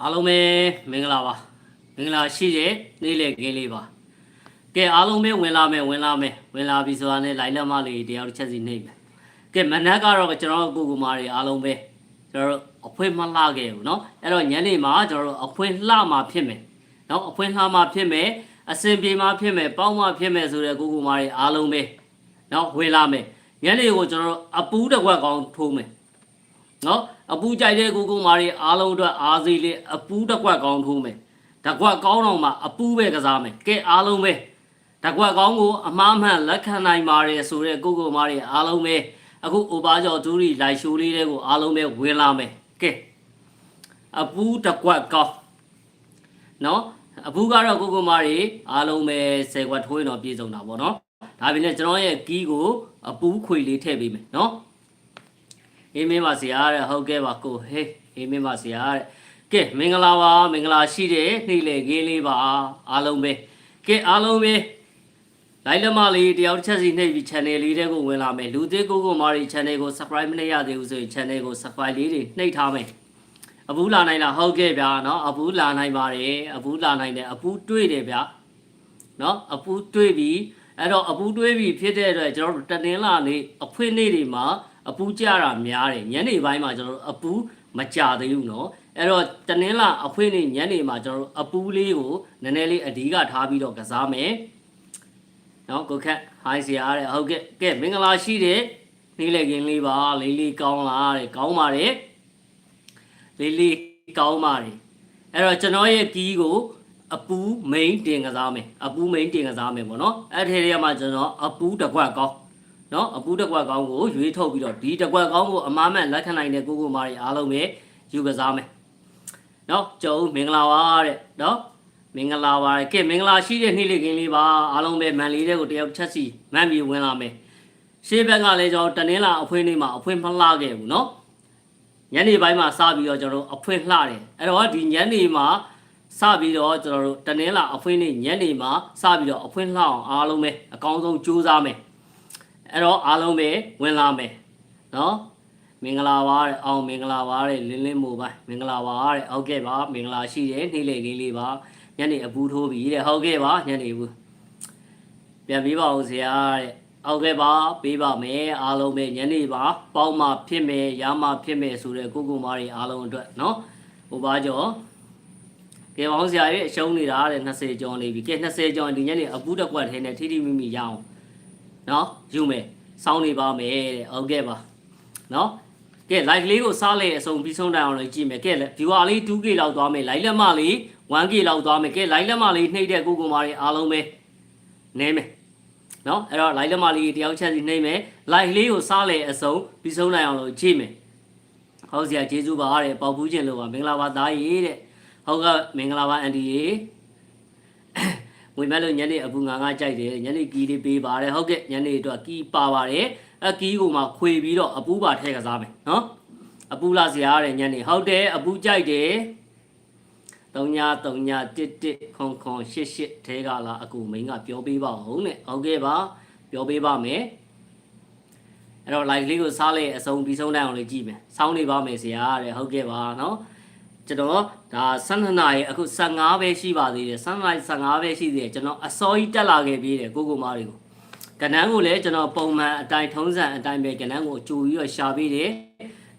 အားလုံးပဲမင်္ဂလာပါမင်္ဂလာရှိတဲ့နေ့လေခင်းလေးပါကဲအားလုံးပဲဝင်လာမယ်ဝင်လာမယ်ဝင်လာပြီဆိုတာနဲ့လိုက်လက်မလေးတရားတစ်ချက်စီနှိပ်မယ်ကဲမနက်ကတော့ကျွန်တော်တို့ကိုကူမာတွေအားလုံးပဲကျွန်တော်တို့အဖွင့်မလှခဲ့ဘူးเนาะအဲ့တော့ညနေမှာကျွန်တော်တို့အဖွင့်လှမှာဖြစ်မယ်เนาะအဖွင့်လှမှာဖြစ်မယ်အစင်ပြေမှာဖြစ်မယ်ပေါင်းမှာဖြစ်မယ်ဆိုတဲ့ကိုကူမာတွေအားလုံးပဲเนาะဝင်လာမယ်ညနေကိုကျွန်တော်တို့အပူးတစ်ခွက်ကောင်းထိုးမယ် နော် အပူကြိုက်တဲ့ကိုကိုမာတွေအားလုံးအတွက်အားစီလေးအပူတစ်ကွက်ကောင်းထိုးမယ်တကွက်ကောင်းတော့မှအပူပဲကစားမယ်ကဲအားလုံးပဲတကွက်ကောင်းကိုအမားမှန်လက်ခံနိုင်ပါတယ်ဆိုတဲ့ကိုကိုမာတွေအားလုံးပဲအခုအိုဘာကျော်ဒူရီလိုက်ရှိုးလေးတွေကိုအားလုံးပဲဝင်လာမယ်ကဲအပူတကွက်ကောင်းနော်အပူကတော့ကိုကိုမာတွေအားလုံးပဲ10ကွက်ထိုးရင်တော့ပြည့်စုံတာပေါ့နော်ဒါပြင်လည်းကျွန်တော်ရဲ့ကီးကိုအပူခွေလေးထည့်ပေးမယ်နော် အေးမင်းပါဆရာတဲ့ဟုတ်ကဲ့ပါကိုဟေးအေးမင်းပါဆရာတဲ့ကဲမင်္ဂလာပါမင်္ဂလာရှိတဲ့နေ့လေခင်းလေးပါအားလုံးပဲကဲအားလုံးပဲလိုက်လက်မလေးတယောက်တစ်ချက်စီနှိပ်ပြီး channel လေးတဲ့ကိုဝင်လာမယ်လူသေးကိုကိုမာရီ channel ကို subscribe မလုပ်ရသေးဘူးဆိုရင် channel ကို subscribe လေးတွေနှိပ်ထားမယ်အဘူးလာနိုင်လားဟုတ်ကဲ့ဗျာเนาะအဘူးလာနိုင်ပါတယ်အဘူးလာနိုင်တယ်အဘူးတွေ့တယ်ဗျာเนาะအဘူးတွေ့ပြီအဲ့တော့အပူတွေးပြီးဖြစ်တဲ့အတွက်ကျွန်တော်တို့တနင်္လာနေ့အဖွင့်နေ့တွေမှာ အပူကြတာများတယ်ညနေပိုင်းမှာကျွန်တော်တို့အပူမကြသေးဘူးเนาะအဲ့တော့တနင်္လာအဖွင့်နေ့ညနေမှာကျွန်တော်တို့အပူလေးကိုနည်းနည်းလေးအဓိကထားပြီးတော့ကစားမယ်เนาะကိုခက်ဟိုင်းစရာတဲ့ဟုတ်ကဲ့ကဲမင်္ဂလာရှိတဲ့နေ့လည်ခင်းလေးပါလေးလေးကောင်းလားတဲ့ကောင်းပါတယ်လေးလေးကောင်းပါတယ်အဲ့တော့ကျွန်တော်ရဲ့ကီးကို အပူမိန်တင်ကစားမယ်အပူမိန်တင်ကစားမယ်ပေါ့နော်အဲ့ဒီထဲမှာကျွန်တော်အပူတစ်ခွက်ကောင်း နော်အပူတစ်ခွက်ကောင်းကိုရွေးထုတ်ပြီးတော့ဒီတစ်ခွက်ကောင်းကိုအမားမဲ့လက်ခံနိုင်တဲ့ကိုကိုမာတွေအားလုံးပဲယူကစားမယ်နော်ကျုံမင်္ဂလာပါတဲ့နော်မင်္ဂလာပါကဲမင်္ဂလာရှိတဲ့နေ့လေးကင်းလေးပါအားလုံးပဲမန်လေးတဲ့ကိုတယောက်ချက်စီမန်ပြီးဝင်လာမယ်ရှေးဘက်ကလည်းကျွန်တော်တနင်္လာအဖွင့်နေ့မှာအဖွင့်မလှခဲ့ဘူးနော်ညနေပိုင်းမှာစပြီးတော့ကျွန်တော်အဖွင့်လှတယ်အဲ့တော့ဒီညနေမှာစပြီးတော့ကျွန်တော်တို့တနင်္လာအဖွင့်နေ့ညနေမှာစပြီးတော့အဖွင့်လှအောင်အားလုံးပဲအကောင်းဆုံးကြိုးစားမယ် အဲ့တော့အားလုံးပဲဝင်လာမယ်နော်မင်္ဂလာပါတဲ့အောင်မင်္ဂလာပါတဲ့လင်းလင်းမို့ပိုင်းမင်္ဂလာပါတဲ့ဟုတ်ကဲ့ပါမင်္ဂလာရှိတယ်နေ့လေလေးလေးပါညနေအပူထိုးပြီတဲ့ဟုတ်ကဲ့ပါညနေဘူးပြန်ပြီးပါဦးဆရာတဲ့ဟုတ်ကဲ့ပါပေးပါမယ်အားလုံးပဲညနေပါပေါင်းမှဖြစ်မယ်ရမှဖြစ်မယ်ဆိုတဲ့ကိုကိုမားတွေအားလုံးအတွက်နော်ဟိုပါကြောကဲပေါင်းဆရာရဲ့အရှုံးနေတာတဲ့20ကျော်နေပြီကဲ20ကျော်ဒီညနေအပူတစ်ကွက်ထဲနဲ့ထိထိမိမိရအောင် နော်ယူမယ်စောင်းနေပါမယ်တဲ့ဟုတ်ကဲ့ပါနော်ကဲ live လေးကိုစားလေအစုံပြီးဆုံးတိုင်အောင်လို့ကြည့်မယ်ကဲ viewer လေး 2k လောက်သွားမယ် live လက်မလေး 1k လောက်သွားမယ်ကဲ live လက်မလေးနှိပ်တဲ့ကိုကိုမာတွေအားလုံးပဲနဲမယ်နော်အဲ့တော့ live လက်မလေးတယောက်ချက်စီနှိပ်မယ် live လေးကိုစားလေအစုံပြီးဆုံးတိုင်အောင်လို့ကြည့်မယ်ဟုတ်ဆရာကျေးဇူးပါတဲ့ပေါက်ဖူးခြင်းလို့ပါမင်္ဂလာပါသားကြီးတဲ့ဟုတ်ကမင်္ဂလာပါအန်ဒီရေ ငွေမဲ့လို့ညနေအပူငါငါကြိုက်တယ်ညနေကီးလေးပေးပါတယ်ဟုတ်ကဲ့ညနေတော့ကီးပါပါတယ်အကီးကိုမှခွေပြီးတော့အပူပါထည့်ကစားမယ်နော်အပူလာစရာတဲ့ညနေဟုတ်တယ်အပူကြိုက်တယ်3ည3ည11ခွန်ခွန်88ထဲကလာအကူမင်းကပြောပေးပါဦးနဲ့ဟုတ်ကဲ့ပါပြောပေးပါမယ်အဲ့တော့ live လေးကိုစားလိုက်အစုံပြီးဆုံးတိုင်းအောင်လေးကြည့်မယ်စောင်းနေပါမယ်ဆရာတဲ့ဟုတ်ကဲ့ပါနော် ကျွန်တော်ဒါ12နာရီအခု15ပဲရှိပါသေးတယ်12နာရီ15ပဲရှိသေးတယ်ကျွန်တော်အစောကြီးတက်လာခဲ့ပြီးတယ်ကိုကိုမားတွေကိုကနန်းကိုလည်းကျွန်တော်ပုံမှန်အတိုင်းထုံးစံအတိုင်းပဲကနန်းကိုကြိုပြီးတော့ရှာပေးတယ်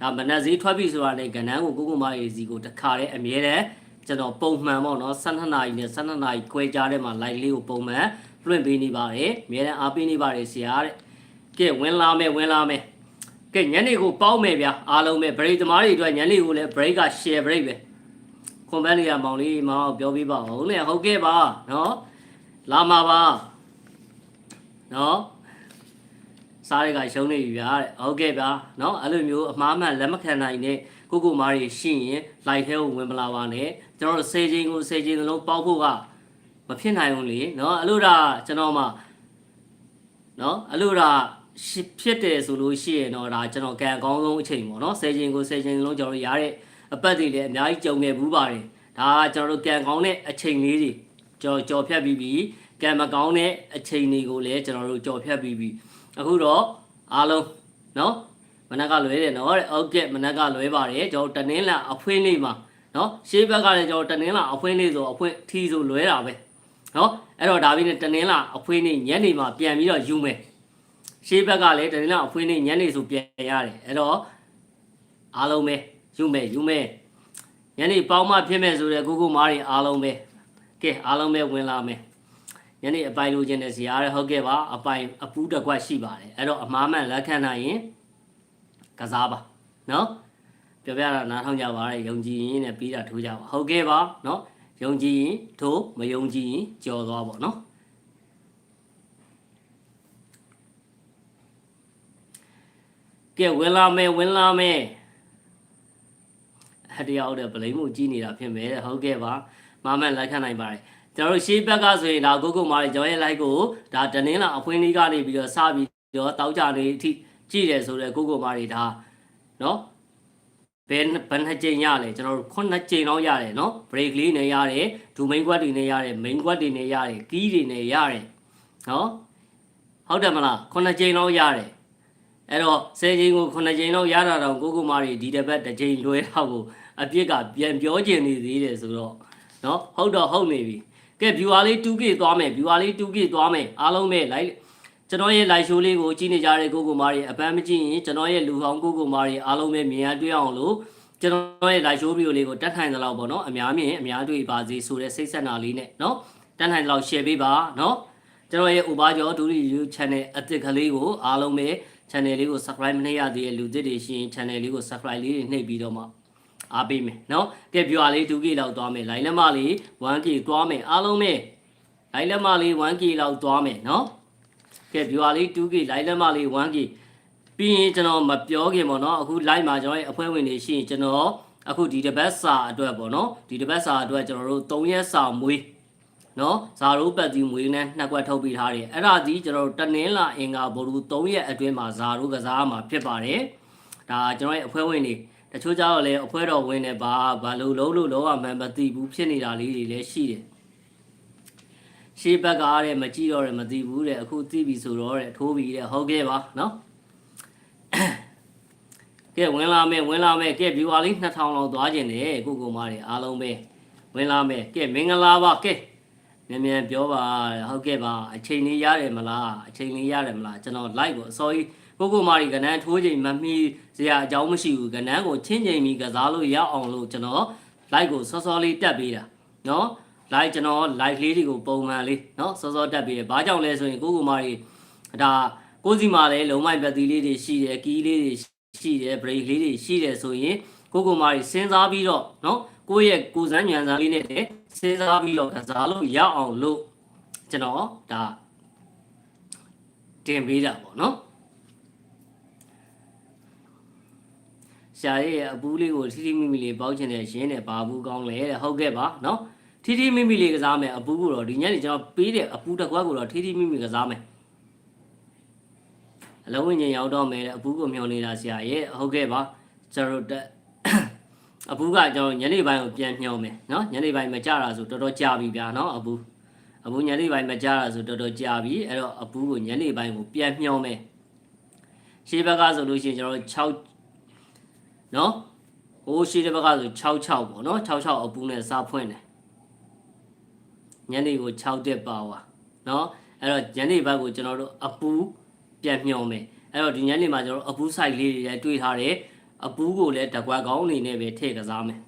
ဒါမနက်စည်းထွက်ပြီဆိုတာနဲ့ကနန်းကိုကိုကိုမားတွေစီကိုတခါတည်းအမြဲတမ်းကျွန်တော်ပုံမှန်ပေါ့နော်12နာရီနဲ့12နာရီခွဲကြားထဲမှာ live လေးကိုပုံမှန်လွှင့်ပေးနေပါတယ်အမြဲတမ်းအားပေးနေပါတယ်ဆရာတဲ့ကဲဝင်လာမယ်ဝင်လာမယ် ကဲညနေကိုပေါင်းမယ်ဗျာအားလုံးပဲ break သမားတွေအတွက်ညနေကိုလည်း break က share break ပဲခွန်ပန်းလေးရမောင်လေးမောင်ပြောပြပါဦးလေဟုတ်ကဲ့ပါနော်လာမှာပါနော်စားရကရှုံးနေပြီဗျာတဲ့ဟုတ်ကဲ့ဗျာနော်အဲ့လိုမျိုးအမှားမှန်လက်မခံနိုင်တဲ့ကိုကိုမားတွေရှိရင် live ထဲကိုဝင်မလာပါနဲ့ကျွန်တော်တို့စေချင်းကိုစေချင်းလုံးပေါက်ဖို့ကမဖြစ်နိုင်ဘူးလေနော်အဲ့လိုဒါကျွန်တော်မှနော်အဲ့လိုဒါ ဖြစ်တယ်ဆိုလို့ရှိရင်တော့ဒါကျွန်တော်ကံအကောင်းဆုံးအချိန်ပေါ့နော်စေချင်းကိုစေချင်းလုံးကျွန်တော်ရတဲ့အပတ်တွေလည်းအများကြီးကြုံနေဘူးပါတယ်ဒါကကျွန်တော်တို့ကံကောင်းတဲ့အချိန်လေးတွေကြော်ကြော်ဖြတ်ပြီးပြီကံမကောင်းတဲ့အချိန်တွေကိုလည်းကျွန်တော်တို့ကြော်ဖြတ်ပြီးပြီအခုတော့အားလုံးနော်မနက်ကလွဲတယ်နော်တဲ့ဟုတ်ကဲ့မနက်ကလွဲပါတယ်ကျွန်တော်တနင်္လာအဖွင့်လေးမှာနော်ရှေးဘက်ကလည်းကျွန်တော်တနင်္လာအဖွင့်လေးဆိုအဖွင့်ထီဆိုလွဲတာပဲနော်အဲ့တော့ဒါပြီးနဲ့တနင်္လာအဖွင့်နေ့ညနေမှာပြန်ပြီးတော့ယူမယ် ရှေ့ဘက်ကလည်းတနေ့လောက်အဖွေးနေညနေဆိုပြန်ရတယ်အဲ့တော့အားလုံးပဲယူမယ်ယူမယ်ညနေပေါင်းမှဖြစ်မယ်ဆိုတဲ့ကိုကိုမားတွေအားလုံးပဲကဲအားလုံးပဲဝင်လာမယ်ညနေအပိုင်လိုချင်တဲ့ဇာတ်ရဟုတ်ကဲ့ပါအပိုင်အပူးတစ်ခွက်ရှိပါတယ်အဲ့တော့အမားမှန်လက်ခံနိုင်ရင်ကစားပါနော်ပြောပြတာနားထောင်ကြပါရယုံကြည်ရင်နဲ့ပြီးတာထိုးကြပါဟုတ်ကဲ့ပါနော်ယုံကြည်ရင်ထိုးမယုံကြည်ရင်ကြော်သွားပါနော် ကဲဝင်လာမယ်ဝင်လာမယ်အတရားဟုတ်တယ်ဗလိမှုကြီးနေတာဖြစ်မယ်ဟုတ်ကဲ့ပါမမန်လက်ခံနိုင်ပါတယ်ကျွန်တော်တို့ရှေးဘက်ကဆိုရင်ဒါကိုကိုမားရဲ့ကျွန်တော်ရဲ့ live ကိုဒါတနင်္လာအဖွင့်လေးကနေပြီးတော့စပြီးတော့တောက်ကြနေအထိကြည့်တယ်ဆိုတော့ကိုကိုမားတွေဒါနော်ဘယ်ဘယ်နှစ်ကြိမ်ရလဲကျွန်တော်တို့ခုနှစ်ကြိမ်တော့ရတယ်နော် break လေးနဲ့ရတယ်ဒူ main quad တွေနဲ့ရတယ် main quad တွေနဲ့ရတယ် key တွေနဲ့ရတယ်နော်ဟုတ်တယ်မလားခုနှစ်ကြိမ်တော့ရတယ် အဲ့တော့10ကြိမ်ကိုခုနှစ်ကြိမ်တော့ရတာတော့ကိုကိုမာတွေဒီတစ်ပတ်တစ်ကြိမ်လွဲတော့ကိုအပြစ်ကပြန်ပြောကျင်နေသေးတယ်ဆိုတော့เนาะဟုတ်တော့ဟုတ်နေပြီကဲ viewer လေး 2k သွားမယ် viewer လေး 2k သွားမယ်အားလုံးပဲ like ကျွန်တော်ရဲ့ live show လေးကိုကြည့်နေကြတဲ့ကိုကိုမားတွေအပန်းမကြည့်ရင်ကျွန်တော်ရဲ့လူဟောင်းကိုကိုမားတွေအားလုံးပဲမြင်ရတွေ့အောင်လို့ကျွန်တော်ရဲ့ live show video လေးကိုတက်ထိုင်သလောက်ပေါ့နော်အများမြင်အများတွေ့ပါစေဆိုတဲ့စိတ်ဆက်နာလေးနဲ့နော်တက်ထိုင်သလောက် share ပေးပါနော်ကျွန်တော်ရဲ့ Uber ကျော်ဒူရီ YouTube channel အသစ်ကလေးကိုအားလုံးပဲ channel လေးကို subscribe မနှိပ်ရသေးတဲ့လူသစ်တွေရှိရင် channel လေးကို subscribe လေးတွေနှိပ်ပြီးတော့မှအားပေးမယ်နော်ကဲ viewer လေး 2k လောက်သွားမယ် line လက်မလေး 1k သွားမယ်အားလုံးပဲ line လက်မလေး 1k လောက်သွားမယ်နော်ကဲ viewer လေး 2k လိုက်လက်မလေး 1k ပြီးရင်ကျွန်တော်မပြောခင်ပေါ့နော်အခု live မှာကျွန်တော်ရဲ့အဖွဲ့ဝင်တွေရှိရင်ကျွန်တော်အခုဒီတစ်ပတ်စာအတွက်ပေါ့နော်ဒီတစ်ပတ်စာအတွက်ကျွန်တော်တို့3ရက်စာမွေး နော်ဇာရိုးပတ်တီမွေးနဲ့နှစ်ကွက်ထုတ်ပေးထားတယ်အဲ့ဒါဒီကျွန်တော်တို့တနင်္လာအင်္ဂါဗုဒ္ဓ3ရက်အတွင်းမှာဇာရိုးကစားမှာဖြစ်ပါတယ်ဒါကျွန်တော်ရဲ့အဖွဲ့ဝင်တွေတချို့ကြောက်လည်းအဖွဲ့တော်ဝင်နေပါဘာလို့လုံးလို့လုံးဝမှန်မသိဘူးဖြစ်နေတာလေးတွေလည်းရှိတယ်ရှေးဘက်ကအားတဲ့မကြည့်တော့တယ်မသိဘူးတဲ့အခုသိပြီဆိုတော့တဲ့ထိုးပြီတဲ့ဟုတ်ကဲ့ပါနော်ကဲဝင်လာမယ်ဝင်လာမယ်ကဲ viewer လေး2000လောက်သွားခြင်းတယ်ကိုကိုမားတွေအားလုံးပဲဝင်လာမယ်ကဲမင်္ဂလာပါကဲ မြန်မြန်ပြောပါဟုတ်ကဲ့ပါအချိန်လေးရတယ်မလားအချိန်လေးရတယ်မလားကျွန်တော် like ကိုအစောကြီးကိုကိုမားတွေကနန်းထိုးချိန်မမီစရာအကြောင်းမရှိဘူးကနန်းကိုချင်းချိန်ပြီးကစားလို့ရအောင်လို့ကျွန်တော် like ကိုစောစောလေးတက်ပေးတာနော် live ကျွန်တော် live လေးတွေကိုပုံမှန်လေးเนาะစောစောတက်ပြီးတယ်။ဘာကြောင့်လဲဆိုရင်ကိုကိုမာတွေဒါကိုစီမာလည်းလုံမိုက်ပတ်တီလေးတွေရှိတယ်ကီးလေးတွေရှိတယ် break လေးတွေရှိတယ်ဆိုရင်ကိုကိုမာတွေစဉ်းစားပြီးတော့เนาะကိုယ့်ရဲ့ကိုယ်စမ်းညံစမ်းလေးနဲ့လည်း စဉ်းစားပြီးတော့ကစားလို့ရအောင်လို့ကျွန်တော်ဒါတင်ပေးတာပေါ့နော်ဆရာရဲ့အပူးလေးကိုထီထီမိမိလေးပေါက်ချင်တဲ့ရင်းနဲ့ဘာဘူးကောင်းလဲတဲ့ဟုတ်ကဲ့ပါနော်ထီထီမိမိလေးကစားမယ်အပူးကိုတော့ဒီညနေကျွန်တော်ပေးတဲ့အပူးတစ်ခွက်ကိုတော့ထီထီမိမိကစားမယ်အလုံးဝင်ရင်ရောက်တော့မယ်တဲ့အပူးကိုမျှော်နေတာဆရာရဲ့ဟုတ်ကဲ့ပါကျွန်တော် အဘူးကကျွန်တော်ညနေပိုင်းကိုပြန်ညှောင်းမယ်နော်ညနေပိုင်းမကြတာဆိုတော်တော်ကြာပြီဗျာနော်အဘူးအဘူးညနေပိုင်းမကြတာဆိုတော်တော်ကြာပြီအဲ့တော့အဘူးကိုညနေပိုင်းကိုပြန်ညှောင်းမယ်ရှေ့ဘက်ကဆိုလို့ရှိရင်ကျွန်တော်6နော်ဟိုးရှေ့ဘက်ကဆို66ပေါ့နော်66အပူနဲ့စားဖွင့်တယ်ညနေကို6တက်ပါဝါနော်အဲ့တော့ညနေဘက်ကိုကျွန်တော်တို့အပူပြန်ညှော်မယ်အဲ့တော့ဒီညနေမှာကျွန်တော်တို့အပူ site လေးတွေတွေ့ထားတယ် အပူကိုလည်းတကွက်ကောင်းအနေနဲ့ပဲထည့်ကစားမယ်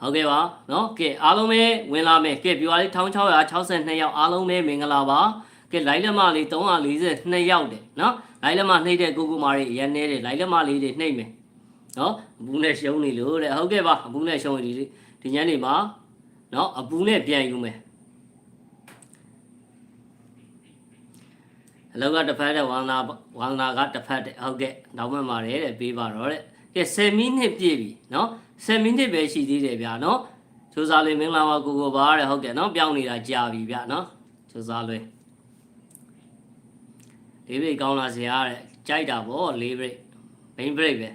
ဟုတ်ကဲ့ပါเนาะကဲအားလုံးပဲဝင်လာမယ်ကဲပြွားလေး1662ယောက်အားလုံးပဲမင်္ဂလာပါကဲလိုက်လက်မလေး342ယောက်တယ်เนาะလိုက်လက်မနှိပ်တဲ့ကိုကိုမာတွေရန်နေတယ်လိုက်လက်မလေးတွေနှိပ်မယ်เนาะအပူနဲ့ရှုံးနေလို့တဲ့ဟုတ်ကဲ့ပါအပူနဲ့ရှုံးနေဒီဒီညနေမှာ เนาะအပူနဲ့ပြန်ယူမယ် အလောက်ကတစ်ဖက်တဲ့ဝန္တာဝန္တာကတစ်ဖက်တဲ့ဟုတ်ကဲ့နောက်မှမာတယ်တဲ့ပေးပါတော့တဲ့ကဲ10မိနစ်ပြည့်ပြီနော်10မိနစ်ပဲရှိသေးတယ်ဗျာနော်စူစာလေးမင်္ဂလာပါကိုကိုပါတဲ့ဟုတ်ကဲ့နော်ပြောင်းနေတာကြာပြီဗျာနော်စူစာလေးလေးဘရိတ်ကောင်းလာစရာတဲ့ကြိုက်တာဗောလေးဘရိတ်ဘိန်းဘရိတ်ပဲ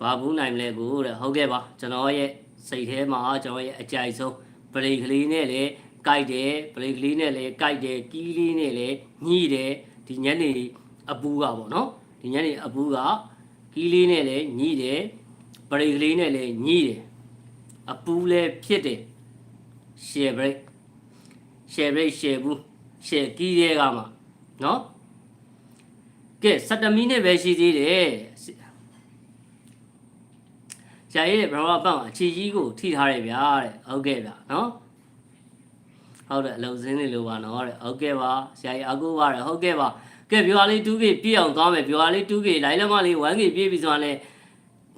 ဘာဘူးနိုင်မလဲကိုတဲ့ဟုတ်ကဲ့ပါကျွန်တော်ရဲ့စိတ်ထဲမှာကျွန်တော်ရဲ့အကြိုက်ဆုံးဘရိတ်ကလေးနဲ့လည်း ကြိုက်တယ်ပရိကလေးနဲ့လည်းကြိုက်တယ်ကီးလေးနဲ့လည်းညှိတယ်ဒီညနေအပူကပေါ့နော်ဒီညနေအပူကကီးလေးနဲ့လည်းညှိတယ်ဘရိတ်ကလေးနဲ့လည်းညှိတယ်အပူလည်းဖြစ်တယ်ရှယ်ဘရိတ်ရှယ်ဘရိတ်ရှယ်ဘူးရှယ်ကီးရဲကမှနော်ကဲ7မိနစ်ပဲရှိသေးတယ်ဆရာရဲ့ဘရမပန့်အခြေကြီးကိုထိထားတယ်ဗျာတဲ့ဟုတ်ကဲ့ဗျာနော် ဟုတ်တယ်အလုံးစင်းနေလို့ပါနော်တဲ့ဟုတ်ကဲ့ပါဆရာကြီးအကူပါတယ်ဟုတ်ကဲ့ပါကဲပြောရလေး 2K ပြည့်အောင်သွားမယ်ပြောရလေး 2K လိုင်းလက်မလေး 1K ပြည့်ပြီဆိုတော့လည်း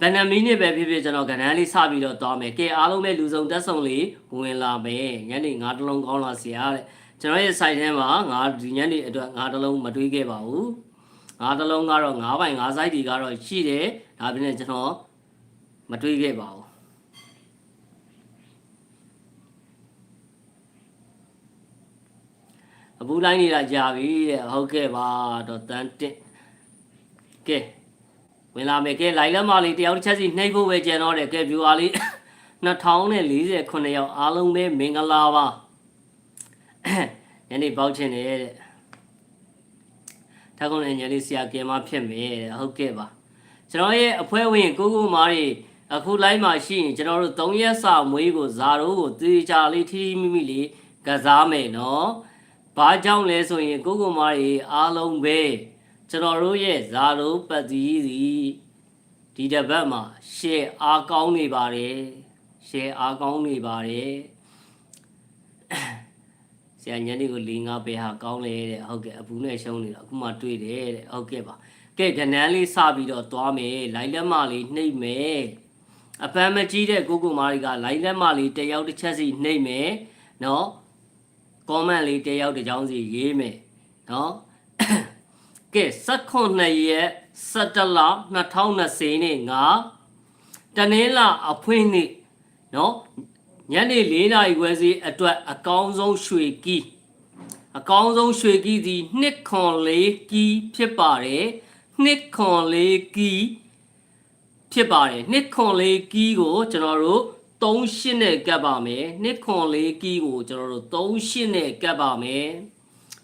ဘယ်နှမိနစ်ပဲဖြစ်ဖြစ်ကျွန်တော်ကဏ္ဍလေးစပြီးတော့သွားမယ်ကဲအားလုံးပဲလူစုံတက်ဆုံလေးဝင်လာမယ်ညနေ9တလုံးကောင်းလာဆရာတဲ့ကျွန်တော်ရဲ့ site ထဲမှာငါဒီညနေအတွက်9တလုံးမတွေးခဲ့ပါဘူး9တလုံးကတော့9ပိုင်9 site တွေကတော့ရှိတယ်ဒါပြင်လည်းကျွန်တော်မတွေးခဲ့ပါဘူး အပူတိုင်းနေတာကြာပြီတဲ့ဟုတ်ကဲ့ပါတော့တန်တစ်ကဲဝင်လာမယ်ကဲလိုက်လက်မလေးတယောက်တစ်ချက်စီနှိပ်ဖို့ပဲကြံတော့တယ်ကဲ viewer လေး2048ယောက်အားလုံးပဲမင်္ဂလာပါညနေပေါက်ချင်တယ်တဲ့ထက်ကုန်အင်ဂျင်လေးဆရာကင်မဖြစ်မယ်တဲ့ဟုတ်ကဲ့ပါကျွန်တော်ရဲ့အဖွဲ့ဝင်ကိုကိုမားတွေအခု live မှာရှိရင်ကျွန်တော်တို့3ရက်စာမွေးကိုဇာရိုးကိုတေချာလေးထီထီမိမိလေးကစားမယ်နော် ဘာကြောင့်လဲဆိုရင်ကိုကိုမားတွေအားလုံးပဲကျွန်တော်တို့ရဲ့ဇာရိုးပတ်တီးစီဒီတစ်ပတ်မှာ share အားကောင်းနေပါတယ် share အားကောင်းနေပါတယ်ဆရာညနေကို၄၅ပဲဟာကောင်းလေတဲ့ဟုတ်ကဲ့အပူနဲ့ရှုံးနေတော့အခုမှတွေ့တယ်တဲ့ဟုတ်ကဲ့ပါကဲကနန်းလေးစပြီးတော့သွားမယ်လိုင်းလက်မလေးနှိပ်မယ်အပန်းမကြီးတဲ့ကိုကိုမာရီကလိုင်းလက်မလေးတစ်ယောက်တစ်ချက်စီနှိပ်မယ်နော် ကောမန့်လေးတစ်ယောက်တစ်ကြောင်းစီရေးမယ်နော်ကဲ16ရက်17လ2020နေ့ငါတနင်္လာအဖွင့်နေ့နော်ညနေ၄နာရီခွဲစီအတွက်အကောင်းဆုံးရွှေကီးအကောင်းဆုံးရွှေကီးဒီနှစ်ခွန်လေးကီးဖြစ်ပါတယ်နှစ်ခွန်လေးကီးဖြစ်ပါတယ်နှစ်ခွန်လေးကီးကိုကျွန်တော်တို့ 38နဲ့ကပ်ပါမယ်နှစ်ခွန်လေးကီးကိုကျွန်တော်တို့38နဲ့ကပ်ပါမယ်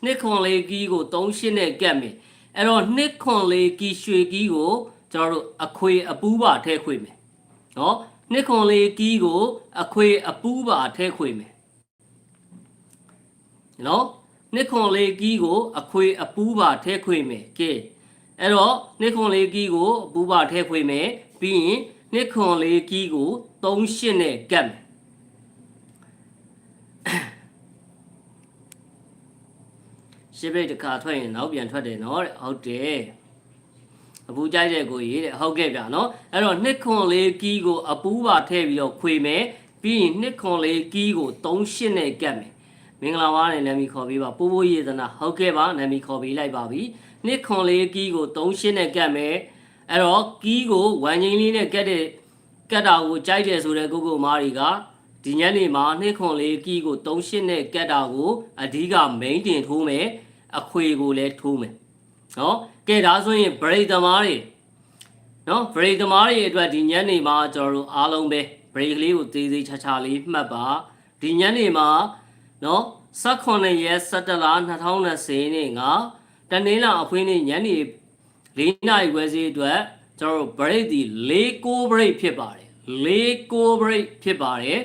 နှစ်ခွန်လေးကီးကို38နဲ့ကပ်မယ်အဲ့တော့နှစ်ခွန်လေးကီးရွှေကီးကိုကျွန်တော်တို့အခွေအပူးပါထည့်ခွေမယ်နော်နှစ်ခွန်လေးကီးကို အခွေအပူးပါထည့်ခွေမယ်နော်နှစ်ခွန်လေးကီးကို အခွေအပူးပါထည့်ခွေမယ်ကဲအဲ့တော့နှစ်ခွန်လေးကီးကိုအပူးပါထည့်ခွေမယ်ပြီးရင် နှစ်ခွန်လေးကီးကို38နဲ့ကတ်မယ်ရှစ်ပိတ်တစ်ခါထွက်ရင်နောက်ပြန်ထွက်တယ်နော်တဲ့ဟုတ်တယ်အပူကြိုက်တဲ့ကိုရေးတဲ့ဟုတ်ကဲ့ဗျာနော်အဲ့တော့နှစ်ခွန်လေးကီးကိုအပူးပါထည့်ပြီးတော့ခွေမယ်ပြီးရင်နှစ်ခွန်လေးကီးကို38နဲ့ကတ်မယ်မင်္ဂလာပါနဲ့နာမည်ခေါ်ပေးပါပိုးပိုးရေသနာဟုတ်ကဲ့ပါနာမည်ခေါ်ပေးလိုက်ပါပြီနှစ်ခွန်လေးကီးကို38နဲ့ကတ်မယ် အဲ့တော့ကီးကိုဝမ်ချင်းလေးနဲ့ကတ်တဲ့ကတ်တာကိုကြိုက်တယ်ဆိုတဲ့ကိုကိုမားတွေကဒီညနေမှာနှစ်ခွန်လေးကီးကို38နဲ့ကတ်တာကိုအဓိက main တင်ထိုးမယ်အခွေကိုလည်းထိုးမယ်နော်ကဲဒါဆိုရင် break သမားတွေနော် break သမားတွေအတွက်ဒီညနေမှာကျွန်တော်တို့အားလုံးပဲ break လေးကိုသေးသေးချာချာလေးမှတ်ပါဒီညနေမှာနော်18ရက်17လ2020နေ့ကတနင်္လာအဖွင့်နေ့ညနေ 4နာရီခွဲစီအတွက်ကျွန်တော်တို့ break ဒီ4 9 break ဖြစ်ပါတယ်4 9 break ဖြစ်ပါတယ်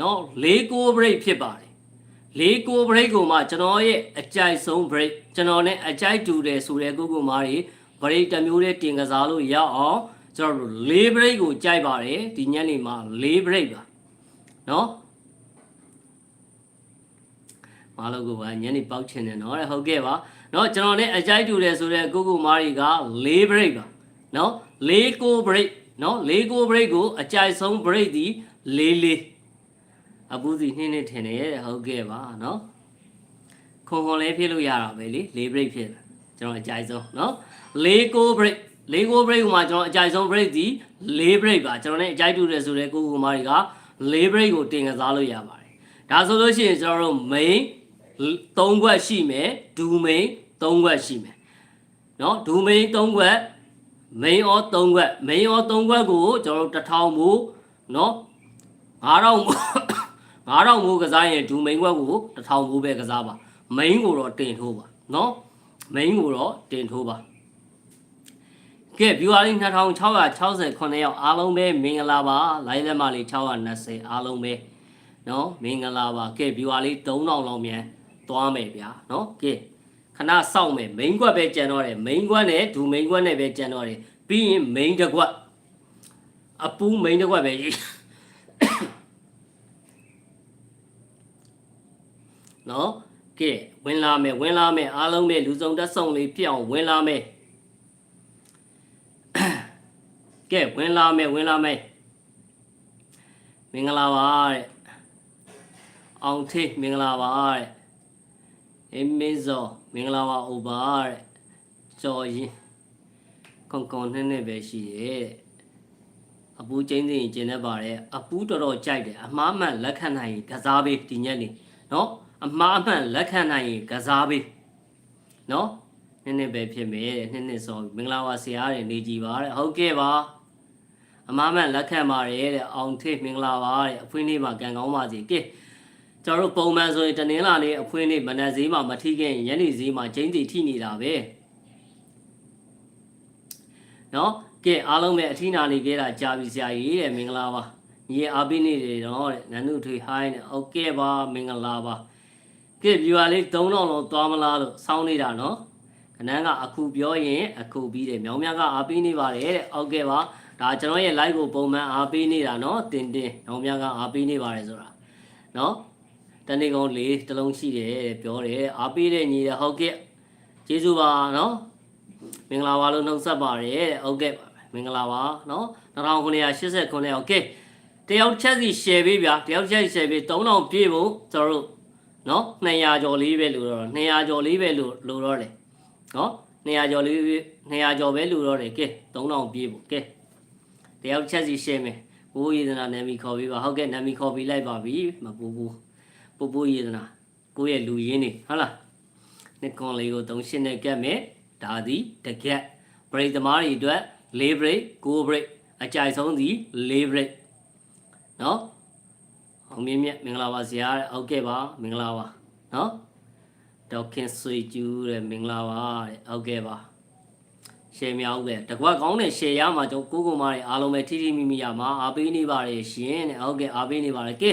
နော်4 9 break ဖြစ်ပါတယ်လေးကို break ကိုမှကျွန်တော်ရဲ့အကြိုက်ဆုံး break ကျွန်တော်နဲ့အကြိုက်တူတယ်ဆိုတဲ့ကိုကိုမားတွေ break တစ်မျိုးနဲ့တင်ကစားလို့ရအောင်ကျွန်တော်တို့လေး break ကိုကြိုက်ပါတယ်ဒီညနေမှာလေး break ပါနော်မလို့ကိုပါညနေပေါက်ချင်တယ်နော်တဲ့ဟုတ်ကဲ့ပါ နော်ကျွန်တော်နဲ့အကြိုက်တူတယ်ဆိုတဲ့ကိုကိုမားတွေကလေး break ပါနော်လေးကို break နော်လေးကို break ကိုအကြိုက်ဆုံး break ဒီလေးလေးအပူစီနှင်းနှင်းထင်တယ်တဲ့ဟုတ်ကဲ့ပါနော်ခွန်ခွန်လေးဖြစ်လို့ရတာပဲလေလေး break ဖြစ်တယ်ကျွန်တော်အကြိုက်ဆုံးနော်လေးကို break လေးကို break မှာကျွန်တော်အကြိုက်ဆုံး break ဒီလေး break ပါကျွန်တော် ਨੇ အကြိုက်တူတယ်ဆိုတဲ့ကိုကိုမာတွေကလေး break ကိုတင်ကစားလို့ရပါတယ်ဒါဆိုလို့ရှိရင်ကျွန်တော်တို့ main 3ခွက်ရှိမယ်ဒူ main 3ခွက်ရှိမယ်နော်ဒူ main 3ခွက် main ရော3ခွက် main ရော3ခွက်ကိုကျွန်တော်တို့1000မို့နော်9000မို့9000မို့ကစားရင်ဒူ main ခွက်ကို1000မို့ပဲကစားပါ main ကိုတော့တင်ထိုးပါနော် main ကိုတော့တင်ထိုးပါက ကဲ viewer လေး2669ယောက်အားလုံးပဲမင်္ဂလာပါ live လက်မလေး620အားလုံးပဲเนาะမင်္ဂလာပါကဲ viewer လေး3000လောက်မြန်သွားမယ်ဗျာเนาะကဲ ခဏစောင့်မယ် main ကွက်ပဲကြံတော့တယ် main ကွက်နဲ့ဒူ main ကွက်နဲ့ပဲကြံတော့တယ်ပြီးရင် main တစ်ကွက်အပူ main တစ်ကွက်ပဲနော်ကဲဝင်လာမယ်ဝင်လာမယ်အားလုံးပဲလူစုံတက်ဆုံလေးဖြစ်အောင်ဝင်လာမယ်ကဲဝင်လာမယ်ဝင်လာမယ်မင်္ဂလာပါတဲ့အောင်ထေးမင်္ဂလာပါတဲ့အင်းမင်းစော မင်္ဂလာပါအိုပါတဲ့ကြော်ရင်ကွန်ကွန်နဲ့နဲ့ပဲရှိရဲ့တဲ့အပူချင်းစင်ကျင်နေပါတယ်အပူတော်တော်ကြိုက်တယ်အမားမှန်လက်ခံနိုင်ရင်ကစားပေးဒီညက်နေနော်အမားမှန်လက်ခံနိုင်ရင်ကစားပေးနော်နှစ်နှစ်ပဲဖြစ်မယ်တဲ့နှစ်နှစ်စောမင်္ဂလာပါဆရာတဲ့နေကြည်ပါတဲ့ဟုတ်ကဲ့ပါအမမန်လက်ခံပါတယ်တဲ့အောင်ထေးမင်္ဂလာပါတဲ့အဖွင့်နေ့မှာကံကောင်းပါစေကဲ ကျွန်တော်တို့ပုံမှန်ဆိုရင်တနင်္လာနေ့အဖွင့်နေ့မနက်ဈေးမှာမထိခင်ညနေဈေးမှာကျင်းစီထိနေတာပဲနော်ကဲအားလုံးပဲအထီးနာနေခဲ့တာကြာပြီဆရာကြီးတဲ့မင်္ဂလာပါညီအားပေးနေတယ်တော့တဲ့နန်းနုထွေဟိုင်းတဲ့ဟုတ်ကဲ့ပါမင်္ဂလာပါကဲ viewer လေး3000လုံးသွားမလားလို့စောင်းနေတာနော်ခဏကအခုပြောရင်အခုပြီးတယ်မြောင်မြကအားပေးနေပါတယ်တဲ့ဟုတ်ကဲ့ပါဒါကျွန်တော်ရဲ့ live ကိုပုံမှန်အားပေးနေတာနော်တင်တင်မြောင်မြကအားပေးနေပါတယ်ဆိုတာနော် တနေ့ကောင်းလေးတလုံးရှိတယ်ပြောတယ်အားပေးတဲ့ညီရဟုတ်ကဲ့ကျေးဇူးပါနော်မင်္ဂလာပါလို့နှုတ်ဆက်ပါတယ်ဟုတ်ကဲ့မင်္ဂလာပါနော်1989ဟုတ်ကဲ့တယောက်ချက်စီ share ပေးဗျာတယောက်ချက်စီ share ပေး3000ပြည့်ဖို့ကျွန်တော်တို့နော်200ကျော်လေးပဲလို့တော့200ကျော်လေးပဲလို့လို့တော့တယ်နော်200ကျော်လေး200ကျော်ပဲလို့တော့တယ်ကဲ3000ပြည့်ဖို့ကဲတယောက်ချက်စီ share မယ်ကိုရည်သနာနာမည်ခေါ်ပြီးပါဟုတ်ကဲ့နာမည်ခေါ်ပြီးလိုက်ပါပြီမပူဘူး ပူပူရည်သနာကိုယ့်ရဲ့လူရင်းနေဟုတ်လားနှစ်ကွန်လေးကို38နဲ့ကတ်မယ်ဒါသည်တကက် break သမားတွေအတွက်4 break 9 break အကြိုက်ဆုံးသည်4 break နော်အောင်မြင့်မြတ်မင်္ဂလာပါဆရာတဲ့ဟုတ်ကဲ့ပါမင်္ဂလာပါနော်ဒေါက်ခင်ဆွေကျူးတဲ့မင်္ဂလာပါတဲ့ဟုတ်ကဲ့ပါရှယ်မြောက်ပဲတကွက်ကောင်းတဲ့ရှယ်ရမှာကျွန်တော်ကိုကိုမားတွေအားလုံးပဲထိထိမိမိရမှာအားပေးနေပါတယ်ရှင်တဲ့ဟုတ်ကဲ့အားပေးနေပါတယ်ကဲ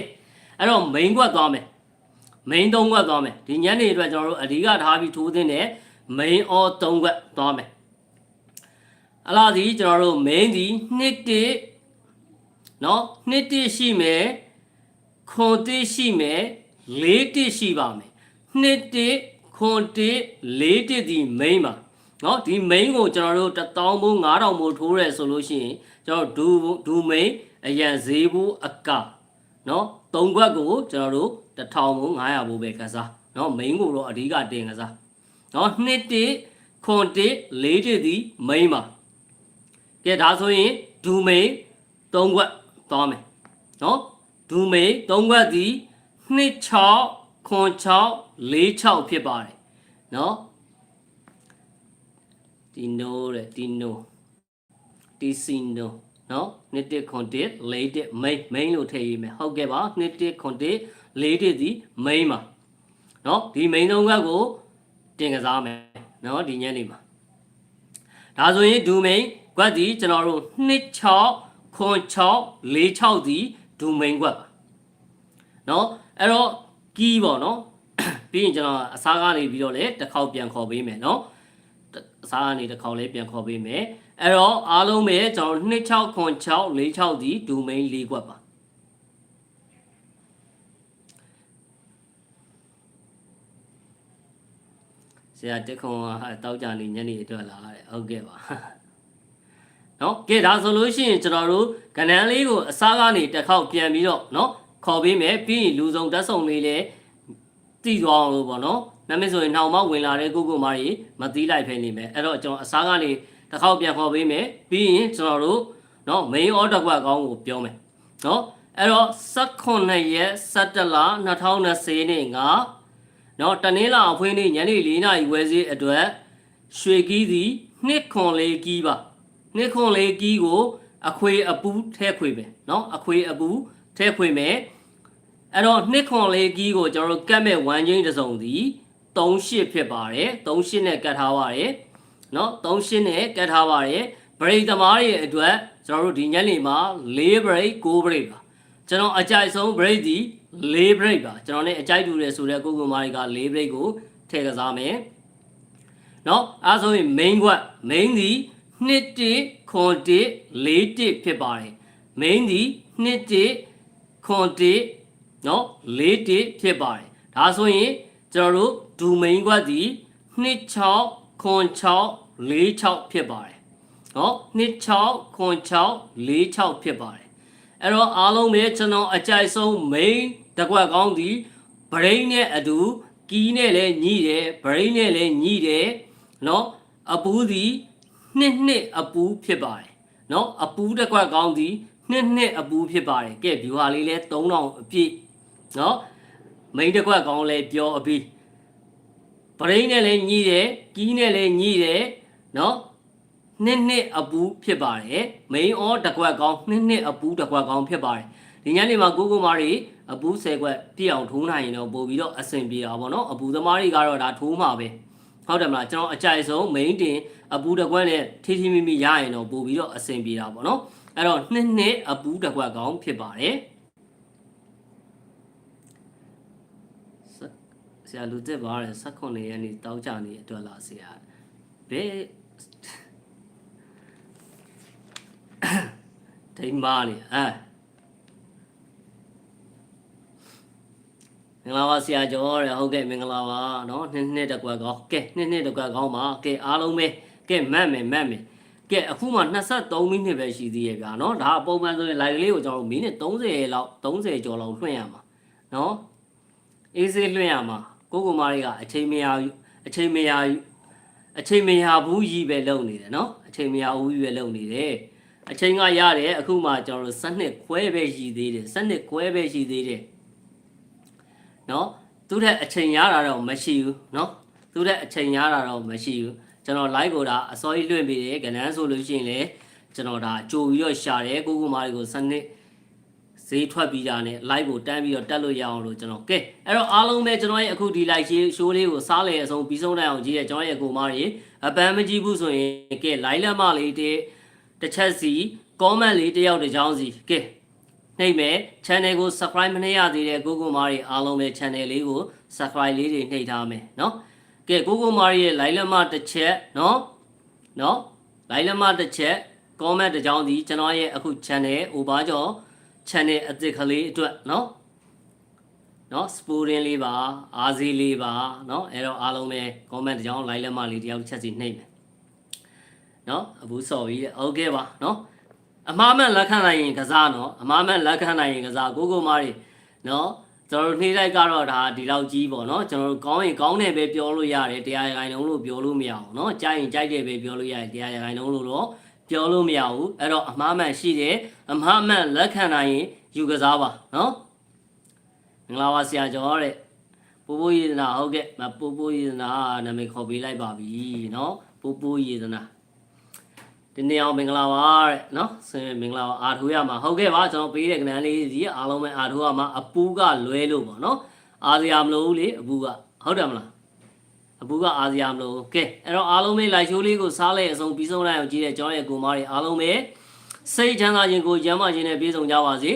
အဲ့တော့ main ကွက်သွားမယ် main 3ကွက်သွားမယ်ဒီညနေအတွက်ကျွန်တော်တို့အဓိကထားပြီးထိုးသင်းတဲ့ main or 3ကွက်သွားမယ်အလားဒီကျွန်တော်တို့ main ဒီနှစ်တစ်နော်နှစ်တစ်ရှိမယ်ခွန်တစ်ရှိမယ်လေးတစ်ရှိပါမယ်နှစ်တစ်ခွန်တစ်လေးတစ်ဒီ main ပါနော်ဒီ main ကိုကျွန်တော်တို့1000ဘူး9000ဘူးထိုးရဲဆိုလို့ရှိရင်ကျွန်တော်ဒူဒူ main အရန်ဈေးဘူးအကနော်သုံးခွက်ကိုကျွန်တော်တို့ 1000ဘူး900ဘူးပဲကစားနော် main ကိုတော့အဓိကတင်ကစားနော်နှစ်တစ်ခွန်တစ်လေးတစ်ဒီ main ပါကဲဒါဆိုရင်ဒူ main သုံးခွက်သွားမယ်နော်ဒူမေ၃ခွက်သည်26ခွန်6 46ဖြစ်ပါတယ်နော်ဒီနိုတဲ့ဒီနိုဒီစီနိုနော်နှစ်တစ်ခွန်တစ်လေးတစ်မိန်မိန်လို့ထည့်ရမယ်ဟုတ်ကဲ့ပါနှစ်တစ်ခွန်တ စ်လေးတစ်ဒီမိန်ပါနော်ဒီမိန်သုံးခွက်ကိုတင်ကစားမယ်နော်ဒီညနေမှာဒါဆိုရင်ဒူမိန်ခွက်ဒီကျွန်တော်တို့26ခွန်6 46ဒီဒူမိန်ခွက်ပါเนาะအဲ့တော့ကီးပေါ့เนาะပြီးရင်ကျွန်တော်အစားကနေပြီးတော့လည်းတစ်ခေါက်ပြန်ခေါ်ပေးမယ်เนาะအစားကနေတစ်ခေါက်လည်းပြန်ခေါ်ပေးမယ်အဲ့တော့အားလုံးပဲကျွန်တော်26ခွန်6 46ဒီဒူမိန်၄ခွက်ပါ ဆရာတက်ခွန်ကတောက်ကြနေညနေအတွက်လာတဲ့ဟုတ်ကဲ့ပါနော်ကဲဒါဆိုလို့ရှိရင်ကျွန်တော်တို့ကဏ္ဍလေးကိုအစားကနေတစ်ခေါက်ပြန်ပြီးတော့နော်ခေါ်ပေးမယ်ပြီးရင်လူစုံတက်ဆုံလေးလည်းတည်သွားအောင်လို့ပေါ့နော်နာမည်ဆိုရင်နှောင်မောက်ဝင်လာတဲ့ကိုကိုမာကြီးမသီးလိုက်ဖဲနေမယ်အဲ့တော့ကျွန်တော်အစားကနေတစ်ခေါက်ပြန်ခေါ်ပေးမယ်ပြီးရင်ကျွန်တော်တို့နော် main order ကွက်ကောင်းကိုပြောမယ်နော်အဲ့တော့18ရက်17လ2020နေ့က နော်တနင်္လာအဖွင့်နေ့ညနေ၄နာရီဝယ်ဈေးအတွက်ရွှေကီးသည်နှစ်ခွန်လေးကီးပါနှစ်ခွန်လေးကီးကို အခွေအပူထဲခွေပဲနော်အခွေအပူထဲခွေမယ်အဲ့တော့နှစ်ခွန်လေးကီးကိုကျွန်တော်တို့ကတ်မဲ့ဝမ်းချင်းတစ်စုံသည်38ဖြစ်ပါတယ်38နဲ့ကတ်ထားပါတယ်နော်38နဲ့ကတ်ထားပါတယ်ဘရိတ်သမားတွေအတွက်ကျွန်တော်တို့ဒီညနေမှာ6 break 9 break ပါ ကျွန်တော်အကြိုက်ဆုံးဘရိတ်ဒီ၄ဘရိတ်ပါကျွန်တော်လည်းအကြိုက်တူတယ်ဆိုတဲ့ကိုကိုမားတွေက၄ဘရိတ်ကိုထည့်ကစားမယ်နော်အဲဆိုရင် main ကွက် main ဒီ2 1ခွန်1 4 1ဖြစ်ပါတယ် main ဒီ2 1ခွန်1နော်4 1ဖြစ်ပါတယ်ဒါဆိုရင်ကျွန်တော်တို့ဒူ main ကွက်ဒီ26ခွန်6 4 6ဖြစ်ပါတယ်နော်26ခွန်6 4 6ဖြစ်ပါတယ် အဲ့တော့အားလုံးပဲကျွန်တော်အကြိုက်ဆုံး main တစ်ကွက်ကောင်းဒီ brain နဲ့အတူကီးနဲ့လည်းညှိတယ် brain နဲ့လည်းညှိတယ်เนาะအပူးဒီနှစ်နှစ်အပူးဖြစ်ပါတယ်เนาะအပူးတစ်ခွက်ကောင်းဒီနှစ်နှစ်အပူးဖြစ်ပါတယ်ကဲ view ဟာလေးလဲ3000အပြည့်เนาะ main တစ်ခွက်ကောင်းလဲပြောအပြီး brain နဲ့လည်းညှိတယ်ကီးနဲ့လည်းညှိတယ်เนาะ နှစ်နှစ်အပူးဖြစ်ပါတယ် main or တစ်ခွက်ကောင်းနှစ်နှစ်အပူးတစ်ခွက်ကောင်းဖြစ်ပါတယ်ဒီညနေမှာကိုကိုမာတွေအပူး10ခွက်ပြည့်အောင်ထိုးနိုင်ရင်တော့ပို့ပြီးတော့အဆင်ပြေတာပေါ့နော်အပူသမားတွေကတော့ဒါထိုးမှာပဲဟုတ်တယ်မလားကျွန်တော်အကြိုက်ဆုံး main တင်အပူတစ်ခွက်နဲ့ထိထိမိမိရရင်တော့ပို့ပြီးတော့အဆင်ပြေတာပေါ့နော်အဲ့တော့နှစ်နှစ်အပူတစ်ခွက်ကောင်းဖြစ်ပါတယ်ဆရာလူတက်ပါတယ်16ရက်နေ့တောက်ကြနေအတွက်လားဆရာဘယ် ဒိမ့်မားလေအဲမင်္ဂလာပါဆရာကျော်တဲ့ဟုတ်ကဲ့မင်္ဂလာပါနော်နှစ်နှစ်တကွက်ကောင်းကဲနှစ်နှစ်တကွက်ကောင်းပါကဲအားလုံးပဲကဲမတ်မယ်မတ်မယ်ကဲအခုမှ23မိနစ်ပဲရှိသေးရဲ့ဗျာနော်ဒါပုံမှန်ဆိုရင် live လေးကိုကျွန်တော်မိနစ်30လောက်30ကျော်လောက်လွှင့်ရမှာနော်အေးစေးလွှင့်ရမှာကိုကိုမလေးကအချိန်မရအချိန်မရအချိန်မရဘူးကြီးပဲလုပ်နေတယ်နော်အချိန်မရဘူးကြီးပဲလုပ်နေတယ် အချိန်ကရတယ်အခုမှကျွန်တော်တို့စနစ်ခွဲပဲရှိသေးတယ်စနစ်ခွဲပဲရှိသေးတယ်နော်သူတဲ့အချိန်ရတာတော့မရှိဘူးနော်သူတဲ့အချိန်ရတာတော့မရှိဘူးကျွန်တော် live ကိုဒါအစောကြီးလွှင့်ပေးတယ်ကဏ္ဍဆိုလို့ရှိရင်လေကျွန်တော်ဒါကြိုပြီးတော့ရှာတယ်ကိုကိုမာတွေကိုစနစ်ဈေးထွက်ပြီးတာနဲ့ live ကိုတန်းပြီးတော့တက်လို့ရအောင်လို့ကျွန်တော်ကဲအဲ့တော့အားလုံးပဲကျွန်တော်ရဲ့အခုဒီ live show လေးကိုစားလေအဆုံးပြီးဆုံးနိုင်အောင်ကြည့်ရကျွန်တော်ရဲ့ကိုမာတွေအပန်းမကြည့်ဘူးဆိုရင်ကဲ live လက်မလေးတစ် တစ်ချက်စီ comment လေးတစ်ယောက်တစ်ကြောင်းစီကဲနှိပ်မယ် channel ကို subscribe မနှိပ်ရသေးတဲ့ကိုကိုမာတွေအားလုံးပဲ channel လေးကို subscribe လေးတွေနှိပ်ထားမယ်เนาะကဲကိုကိုမာရဲ့ live လက်မတစ်ချက်เนาะเนาะ live လက်မတစ်ချက် comment တစ်ကြောင်းစီကျွန်တော်ရဲ့အခု channel ဟိုပါကြော channel အသစ်ကလေးအတွက်เนาะเนาะ sporting လေးပါအားစီးလေးပါเนาะအဲ့တော့အားလုံးပဲ comment တစ်ကြောင်း live လက်မလေးတစ်ယောက်တစ်ချက်စီနှိပ်မယ် နော်အဘူးစော်ပြီးတဲ့ဟုတ်ကဲ့ပါနော်အမားမှန်လက်ခံနိုင်ရင်ကစားနော်အမားမှန်လက်ခံနိုင်ရင်ကစားကိုကိုမားတွေနော်ကျွန်တော်တို့နှိမ့်လိုက်ကတော့ဒါဒီလောက်ကြီးပေါ့နော်ကျွန်တော်တို့ကောင်းရင်ကောင်းတယ်ပဲပြောလို့ရတယ်တရားရဂိုင်လုံးလို့ပြောလို့မရဘူးနော်ကြိုက်ရင်ကြိုက်တယ်ပဲပြောလို့ရတယ်တရားရဂိုင်လုံးလို့တော့ပြောလို့မရဘူးအဲ့တော့အမားမှန်ရှိတယ်အမားမှန်လက်ခံနိုင်ရင်ယူကစားပါနော်မင်္ဂလာပါဆရာကျော်တဲ့ပိုးပိုးယေဒနာဟုတ်ကဲ့မပိုးပိုးယေဒနာနာမည်ခေါ်ပေးလိုက်ပါပြီနော်ပိုးပိုးယေဒနာ ဒီနေ့အောင်မင်္ဂလာပါတဲ့နော်ဆင်မင်္ဂလာပါအာထိုးရမှာဟုတ်ကဲ့ပါကျွန်တော်ပေးတဲ့ကဏ္ဍလေးကြီးအားလုံးပဲအာထိုးရမှာအပူကလွဲလို့ပေါ့နော်အာစရာမလိုဘူးလေအပူကဟုတ်တယ်မလားအပူကအာစရာမလိုဘူးကဲအဲ့တော့အားလုံးပဲလိုက်ရှိုးလေးကိုစားလိုက်အဆုံးပြီးဆုံးလိုက်အောင်ကြည့်တဲ့ကျွန်တော်ရဲ့ကိုမားတွေအားလုံးပဲစိတ်ချမ်းသာခြင်းကိုရမ်းမာခြင်းနဲ့ပြည့်စုံကြပါစေ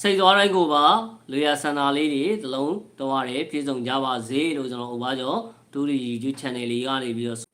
စိတ်သွားတိုင်းကိုပါလူရဆန္ဒလေးတွေတစ်လုံးတော့ရတယ်ပြည့်စုံကြပါစေလို့ကျွန်တော်ဥပါကျော်ဒူရီ YouTube channel လေးကနေပြီးတော့